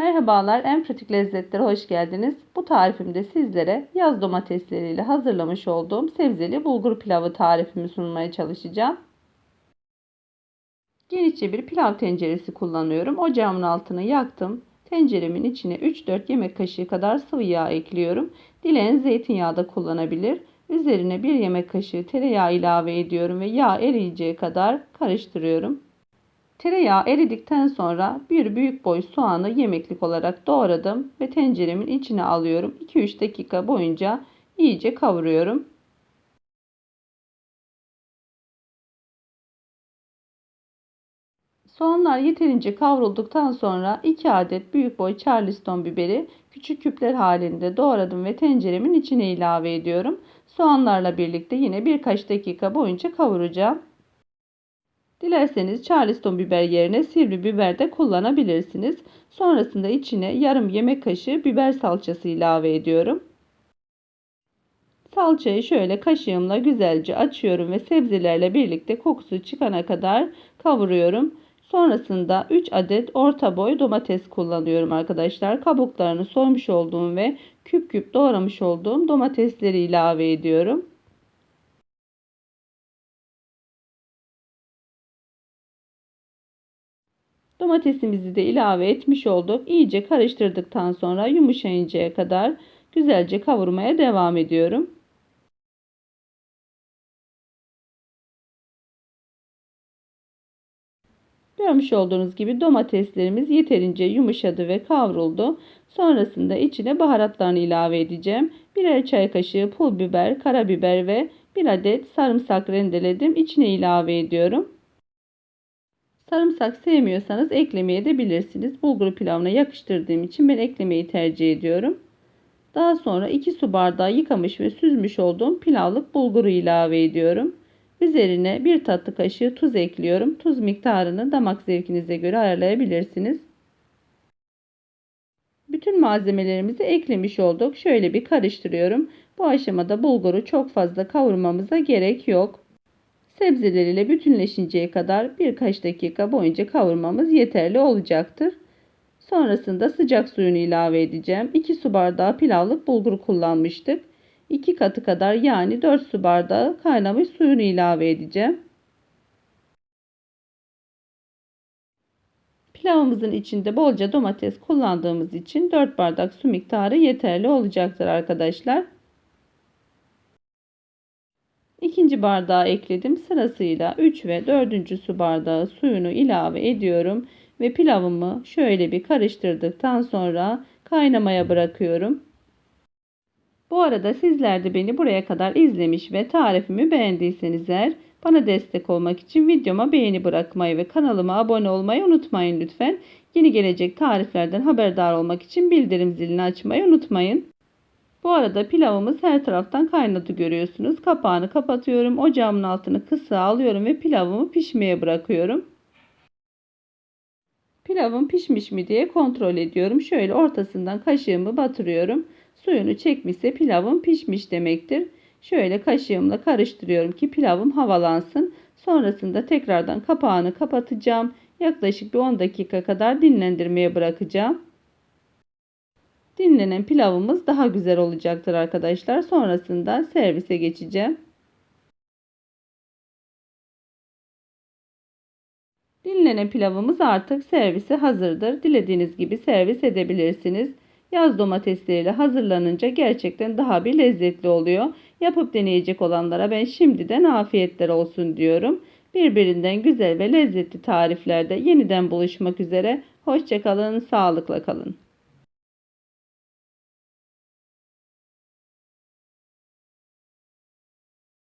Merhabalar, en pratik lezzetlere hoş geldiniz. Bu tarifimde sizlere yaz domatesleriyle hazırlamış olduğum sebzeli bulgur pilavı tarifimi sunmaya çalışacağım. Genişçe bir pilav tenceresi kullanıyorum. Ocağımın altını yaktım. Tenceremin içine 3-4 yemek kaşığı kadar sıvı yağ ekliyorum. Dileyen zeytinyağı da kullanabilir. Üzerine 1 yemek kaşığı tereyağı ilave ediyorum ve yağ eriyeceği kadar karıştırıyorum. Tereyağı eridikten sonra bir büyük boy soğanı yemeklik olarak doğradım ve tenceremin içine alıyorum. 2-3 dakika boyunca iyice kavuruyorum. Soğanlar yeterince kavrulduktan sonra 2 adet büyük boy charleston biberi küçük küpler halinde doğradım ve tenceremin içine ilave ediyorum. Soğanlarla birlikte yine birkaç dakika boyunca kavuracağım. Dilerseniz charleston biber yerine sivri biber de kullanabilirsiniz. Sonrasında içine yarım yemek kaşığı biber salçası ilave ediyorum. Salçayı şöyle kaşığımla güzelce açıyorum ve sebzelerle birlikte kokusu çıkana kadar kavuruyorum. Sonrasında 3 adet orta boy domates kullanıyorum arkadaşlar. Kabuklarını soymuş olduğum ve küp küp doğramış olduğum domatesleri ilave ediyorum. Domatesimizi de ilave etmiş olduk. İyice karıştırdıktan sonra yumuşayıncaya kadar güzelce kavurmaya devam ediyorum. Görmüş olduğunuz gibi domateslerimiz yeterince yumuşadı ve kavruldu. Sonrasında içine baharatlarını ilave edeceğim. Birer çay kaşığı pul biber, karabiber ve bir adet sarımsak rendeledim. İçine ilave ediyorum. Sarımsak sevmiyorsanız eklemeye de bilirsiniz. Bulgur pilavına yakıştırdığım için ben eklemeyi tercih ediyorum. Daha sonra 2 su bardağı yıkamış ve süzmüş olduğum pilavlık bulguru ilave ediyorum. Üzerine 1 tatlı kaşığı tuz ekliyorum. Tuz miktarını damak zevkinize göre ayarlayabilirsiniz. Bütün malzemelerimizi eklemiş olduk. Şöyle bir karıştırıyorum. Bu aşamada bulguru çok fazla kavurmamıza gerek yok. Sebzeleriyle bütünleşinceye kadar birkaç dakika boyunca kavurmamız yeterli olacaktır. Sonrasında sıcak suyunu ilave edeceğim. 2 su bardağı pilavlık bulgur kullanmıştık. 2 katı kadar yani 4 su bardağı kaynamış suyunu ilave edeceğim. Pilavımızın içinde bolca domates kullandığımız için 4 bardak su miktarı yeterli olacaktır arkadaşlar. İkinci bardağı ekledim. Sırasıyla 3 ve 4. su bardağı suyunu ilave ediyorum. Ve pilavımı şöyle bir karıştırdıktan sonra kaynamaya bırakıyorum. Bu arada sizler de beni buraya kadar izlemiş ve tarifimi beğendiyseniz eğer bana destek olmak için videoma beğeni bırakmayı ve kanalıma abone olmayı unutmayın lütfen. Yeni gelecek tariflerden haberdar olmak için bildirim zilini açmayı unutmayın. Bu arada pilavımız her taraftan kaynadı görüyorsunuz. Kapağını kapatıyorum. Ocağımın altını kısa alıyorum ve pilavımı pişmeye bırakıyorum. Pilavım pişmiş mi diye kontrol ediyorum. Şöyle ortasından kaşığımı batırıyorum. Suyunu çekmişse pilavım pişmiş demektir. Şöyle kaşığımla karıştırıyorum ki pilavım havalansın. Sonrasında tekrardan kapağını kapatacağım. Yaklaşık bir 10 dakika kadar dinlendirmeye bırakacağım. Dinlenen pilavımız daha güzel olacaktır arkadaşlar. Sonrasında servise geçeceğim. Dinlenen pilavımız artık servise hazırdır. Dilediğiniz gibi servis edebilirsiniz. Yaz domatesleriyle hazırlanınca gerçekten daha bir lezzetli oluyor. Yapıp deneyecek olanlara ben şimdiden afiyetler olsun diyorum. Birbirinden güzel ve lezzetli tariflerde yeniden buluşmak üzere. Hoşçakalın, sağlıkla kalın.